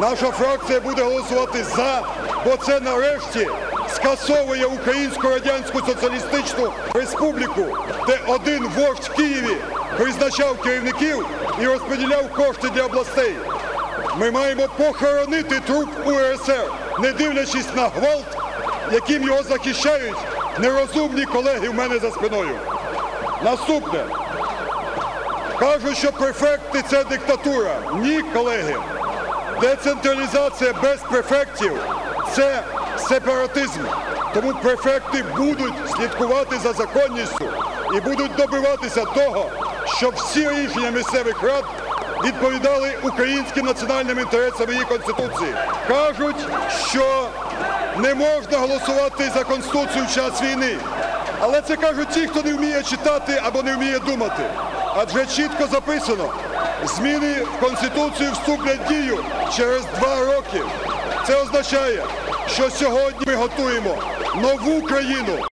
Наша фракція буде голосувати за, бо це нарешті скасовує Українську Радянську Соціалістичну Республіку, де один вождь в Києві призначав керівників і розподіляв кошти для областей. Ми маємо похоронити труп УРСР, не дивлячись на гвалт, яким його захищають нерозумні колеги в мене за спиною. Наступне. Кажуть, що префекти це диктатура. Ні, колеги. Децентралізація без префектів це сепаратизм. Тому префекти будуть слідкувати за законністю і будуть добиватися того, щоб всі рішення місцевих рад відповідали українським національним інтересам її конституції. Кажуть, що не можна голосувати за конституцію в час війни. Але це кажуть ті, хто не вміє читати або не вміє думати. Адже чітко записано, зміни в Конституцію вступлять в дію через два роки. Це означає, що сьогодні ми готуємо нову країну.